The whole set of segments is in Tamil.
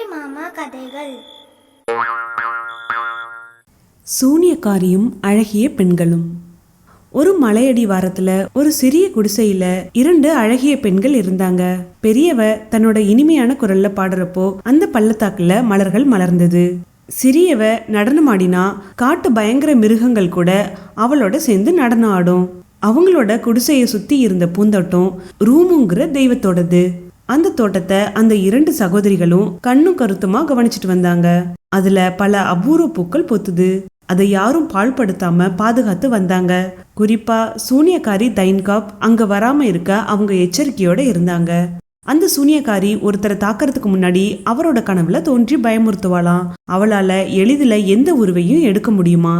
புள்ளி மாமா கதைகள். சூனியக்காரியும் அழகிய பெண்களும். ஒரு மலையடி வாரத்துல ஒரு சிறிய குடிசையில இரண்டு அழகிய பெண்கள் இருந்தாங்க. பெரியவ தன்னோட இனிமையான குரல்ல பாடுறப்போ அந்த பள்ளத்தாக்குல மலர்கள் மலர்ந்தது. சிறியவ நடனமாடினா காட்டு பயங்கர மிருகங்கள் கூட அவளோட சேர்ந்து நடனம் ஆடும். அவங்களோட குடிசையை சுத்தி இருந்த பூந்தோட்டம் ரூமுங்கிற தெய்வத்தோடது. அந்த தோட்டத்தை அந்த இரண்டு சகோதரிகளும் கண்ணும் கருத்துமா கவனிச்சிட்டு வந்தாங்க. அதுல பல அபூர்வ பூக்கள் பொத்துது. அதை யாரும் பாழ்படுத்தாம பாதுகாத்து வந்தாங்க. குறிப்பா சூனியக்காரி தைன்காப் அங்க வராம இருக்க அவங்க எச்சரிக்கையோட இருந்தாங்க. அந்த சூனியக்காரி ஒருத்தரை தாக்கறதுக்கு முன்னாடி அவரோட கனவுல தோன்றி பயமுறுத்துவாளாம். அவளால எளிதில் எந்த உருவையும் எடுக்க முடியுமா?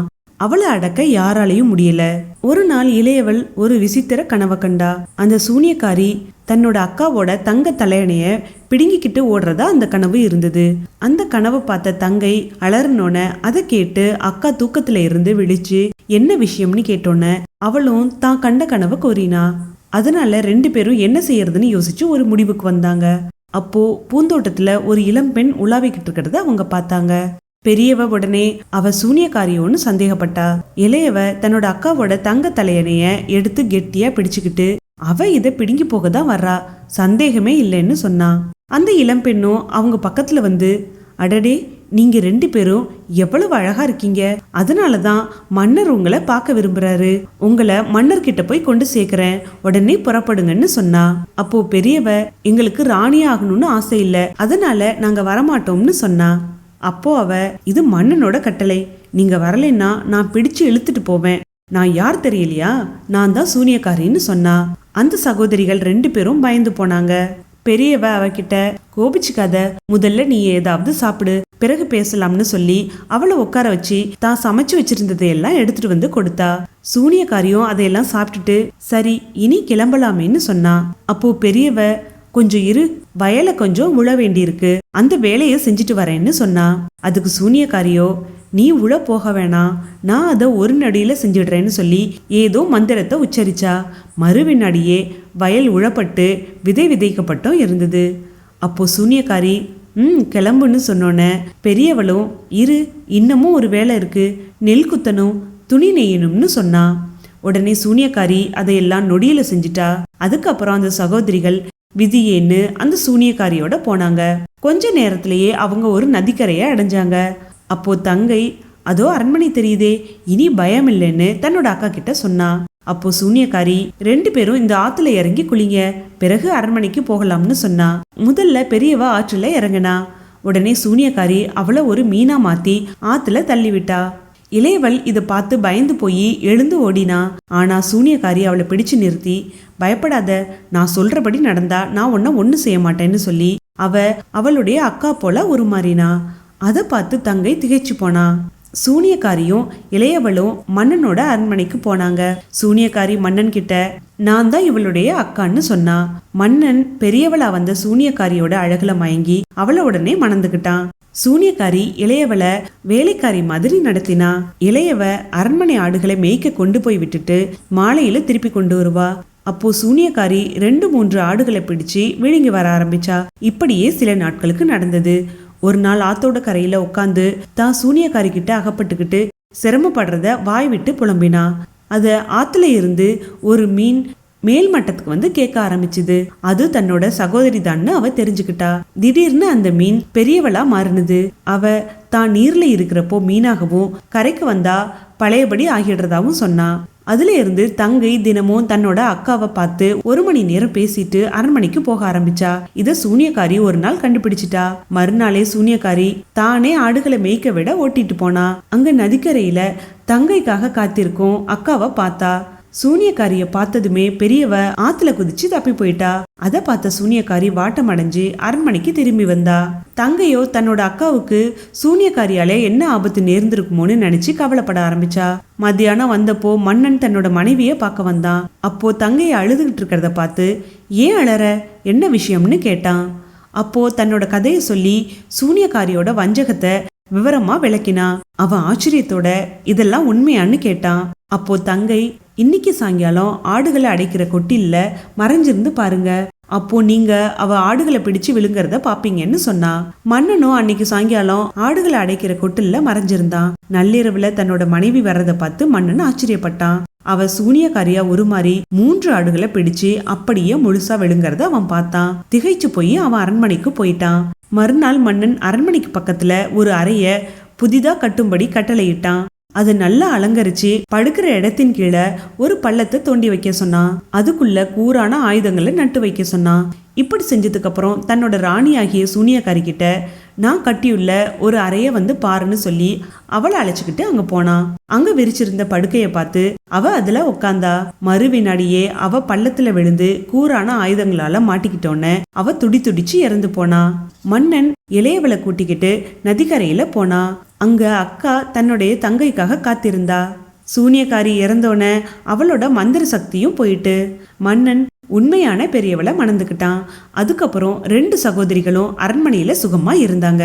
அவளை அடக்க யாராலையும் முடியல. ஒரு நாள் இளையவள் ஒரு விசித்திர கனவை கண்டா. அந்த சூனியக்காரி தன்னோட அக்காவோட தங்க தலையணைய பிடுங்கிக்கிட்டு ஓடுறதா அந்த கனவு இருந்தது. அந்த கனவை பார்த்த தங்கை அலறனோன அதை கேட்டு அக்கா தூக்கத்துல இருந்து விழிச்சு என்ன விஷயம்னு கேட்டோன்ன அவளும் தான் கண்ட கனவை கோரினா அதனால ரெண்டு பேரும் என்ன செய்யறதுன்னு யோசிச்சு ஒரு முடிவுக்கு வந்தாங்க. அப்போ பூந்தோட்டத்துல ஒரு இளம்பெண் உலாவிக்கிட்டு இருக்கிறத அவங்க பார்த்தாங்க. பெரியவ உடனே அவ சூனியக்காரியோன்னு சந்தேகப்பட்டா. இளையவ தன்னோட அக்காவோட தங்க தலையணைய எடுத்து கெட்டியா பிடிச்சுக்கிட்டு அவ இதை பிடுங்கி போக தான் வர்றா. சந்தேகமே இல்லைன்னு சொன்னா. அந்த இளம்பெண்ணும் அவங்க பக்கத்துல வந்து அடடே நீங்க ரெண்டு பேரும் எவ்வளவு அழகா இருக்கீங்க. அதனால தான் மன்னர் உங்களை பார்க்க விரும்புறாரு. உங்களை மன்னர் கிட்ட போய் கொண்டு சேர்க்கிறேன். உடனே புறப்படுங்கன்னு சொன்னா. அப்போ பெரியவ எங்களுக்கு ராணி ஆகணும்னு ஆசை இல்ல. அதனால நாங்க வரமாட்டோம்னு சொன்னா. அப்போ அவ இது மன்னனோட கட்டளை. நீங்க வரலைன்னா நான் பிடிச்சு இழுத்துட்டு போவேன். நான் யார் தெரியலையா? நான் தான் சூனியக்காரின்னு சொன்னா. அந்த சகோதரிகள் ரெண்டு பேரும் பயந்து போனாங்க. பெரியவ அவகிட்ட கோபிச்சுக்காத. முதல்ல நீ ஏதாவது சாப்பிடு. பிறகு பேசலாம்னு சொல்லி அவளை உட்கார வச்சு தான் சமைச்சு வச்சிருந்ததை எல்லாம் எடுத்துட்டு வந்து கொடுத்தா. சூனியக்காரியும் அதையெல்லாம் சாப்பிட்டுட்டு சரி இனி கிளம்பலாமேன்னு சொன்னா. அப்போ பெரியவ கொஞ்சம் இரு வயலை கொஞ்சம் உழ வேண்டியிருக்கு. அந்த வேலையை செஞ்சுட்டு வரேன்னு சொன்னா அதுக்கு சூனியக்காரியோ நீ உழ போக வேணாம். நான் அதை ஒரு நடியில செஞ்சிடுறேன்னு சொல்லி ஏதோ மந்திரத்தை உச்சரிச்சா மறுவினாடியே வயல் உழப்பட்டு விதை விதைக்கப்பட்டும் இருந்தது. அப்போ சூனியக்காரி ம் கிளம்புன்னு சொன்னோன்னே பெரியவளும் இரு இன்னமும் ஒரு வேலை இருக்கு. நெல் குத்தணும் துணி நெய்யணும்னு சொன்னா. உடனே சூனியக்காரி அதையெல்லாம் நொடியில செஞ்சிட்டா. அதுக்கப்புறம் அந்த சகோதரிகள் விதியேன்னு அந்த சூனியக்காரியோட போனாங்க. கொஞ்ச நேரத்திலேயே அவங்க ஒரு நதிக்கரையை அடைஞ்சாங்க. அப்போ தங்கை அதோ அரண்மனை தெரியுதே இனி பயம் இல்லைன்னு தன்னோட அக்கா கிட்ட சொன்னா. அப்போ சூனியக்காரி ரெண்டு பேரும் இந்த ஆத்துல இறங்கி குளிங்க. பிறகு அரண்மனைக்கு போகலாம்னு சொன்னா. முதல்ல பெரியவ ஆற்றுல இறங்குனா. உடனே சூனியக்காரி அவளை ஒரு மீனா மாத்தி ஆத்துல தள்ளி விட்டா இளையவள் இதை பார்த்து பயந்து போய் எழுந்து ஓடினா. ஆனா சூனியக்காரி அவளை பிடிச்சு நிறுத்தி பயப்படாத நான் சொல்றபடி நடந்தா நான் ஒன்ன ஒண்ணு செய்ய மாட்டேன்னு சொல்லி அவ அவளுடைய அக்கா போல உருமாறினா. அதை பார்த்து தங்கை திகைச்சு போனா. சூனியக்காரியும் இளையவளும் மன்னனோட அரண்மனைக்கு போனாங்க. சூனியக்காரி மன்னன் கிட்ட நான் தான் இவளுடைய அக்கான்னு சொன்னா. மன்னன் பெரியவளா வந்த சூனியக்காரியோட அழகுல மயங்கி அவளை உடனே மணந்துக்கிட்டான் சூனியக்காரி இளையவளை வேலைக்காரி மாதிரி நடத்தினா இளையவ அரண்மனை ஆடுகளை மேய்க்க கொண்டு போய் விட்டுட்டு மாலையில திருப்பி கொண்டு வருவா. அப்போ சூனியக்காரி ரெண்டு மூன்று ஆடுகளை பிடிச்சு விழுங்கி வர ஆரம்பிச்சா. இப்படியே சில நாட்களுக்கு நடந்தது. ஒரு நாள் ஆத்தோட கரையில உட்காந்து தான் சூனியக்காரி கிட்ட அகப்பட்டுக்கிட்டு சிரமப்படுறத வாய் விட்டு புலம்பினா. அத ஆத்துல இருந்து ஒரு மீன் மேல் மட்டத்துக்கு வந்து கேட்க ஆரம்பிச்சுது. அது தன்னோட சகோதரி தான்னு அவ தெரிஞ்சுக்கிட்டா. திடீர்னு அந்த மீன் பெரியவளா மாறினது. அவ தான் நீர்ல இருக்கிறப்போ மீனாகவும் கரைக்கு வந்தா பழையபடி ஆகிடுறதாவும் சொன்னா. அதுல இருந்து தங்கை தினமும் தன்னோட அக்காவை பார்த்து ஒரு மணி நேரம் பேசிட்டு அரண்மனைக்கு போக ஆரம்பிச்சா. இத சூனியக்காரி ஒரு நாள் கண்டுபிடிச்சிட்டா. மறுநாளே சூனியக்காரி தானே ஆடுகளை மேய்க்க விட ஓட்டிட்டு போனா. அங்க நதிக்கரையில தங்கைக்காக காத்திருக்கும் அக்காவை பார்த்தா. சூனியக்காரிய பார்த்ததுமே பெரியவ ஆத்துல குதிச்சு தப்பி போயிட்டா. அதை பார்த்த சூனியக்காரி வாட்டம் அடைஞ்சு அரண்மனைக்கு திரும்பி வந்தா. தங்கையோ தன்னோட அக்காவுக்கு சூனியக்காரியாலே என்ன ஆபத்து நேர்ந்திருக்குமோன்னு நினைச்சு கவலைப்பட ஆரம்பிச்சா. மத்தியானம் வந்தப்போ மன்னன் தன்னோட மனைவிய பார்க்க வந்தான். அப்போ தங்கையை அழுதுகிட்டு இருக்கிறத பார்த்து ஏன் அழற என்ன விஷயம்னு கேட்டான். அப்போ தன்னோட கதையை சொல்லி சூனியக்காரியோட வஞ்சகத்தை விவரமா விளக்கினா. அவன் ஆச்சரியத்தோட இதெல்லாம் உண்மையான்னு கேட்டான். அப்போ தங்கை இன்னைக்கு சாயங்காலம் ஆடுகளை அடைக்கிற கொட்டில்ல மறைஞ்சிருந்து பாருங்க. அப்போ நீங்க அவ ஆடுகளை பிடிச்சு விழுங்குறத பாப்பீங்கன்னு சொன்னா மன்னனும் அன்னைக்கு சாயங்காலம் ஆடுகளை அடைக்கிற கொட்டில்ல மறைஞ்சிருந்தான். நள்ளிரவுல தன்னோட மனைவி வர்றதை பார்த்து மன்னன் ஆச்சரியப்பட்டான். அவ சூனியக்காரியா உருமாறி மூன்று ஆடுகளை பிடிச்சு அப்படியே முழுசா விழுங்குறத அவன் பார்த்தான். திகைச்சு போய் அவன் அரண்மனைக்கு போயிட்டான். மறுநாள் மன்னன் அரண்மனைக்கு பக்கத்துல ஒரு அறைய புதிதா கட்டும்படி கட்டளையிட்டான். அது நல்லா அலங்கரிச்சு படுக்கிற இடத்தின் கீழே ஒரு பள்ளத்தை தோண்டி வைக்க சொன்னான் அதுக்குள்ள கூரான ஆயுதங்களை நட்டு வைக்க சொன்னான் இப்படி செஞ்சதுக்கு அப்புறம் தன்னோட ராணி ஆகிய சூனியக்காரி கிட்ட நான் கட்டியுள்ள ஒரு அறைய வந்து பாருன்னு சொல்லி அவளை அழைச்சுக்கிட்டு அங்க போனான் அங்க விரிச்சிருந்த படுக்கைய பார்த்து அவ அதுல உக்காந்தா. மறு வினாடியே அவ பள்ளத்துல விழுந்து கூரான ஆயுதங்களால மாட்டிக்கிட்டோன்னு அவ துடி துடிச்சு இறந்து போனா. மன்னன் இளையவளை கூட்டிக்கிட்டு நதிக்கரையில போனா. அங்க அக்கா தன்னுடைய தங்கைக்காக காத்திருந்தா. சூனியக்காரி இறந்தோன அவளோட மந்திர சக்தியும் போயிட்டு. மன்னன் உண்மையான பெரியவளை மணந்துக்கிட்டான். அதுக்கப்புறம் ரெண்டு சகோதரிகளும் அரண்மனையில சுகமா இருந்தாங்க.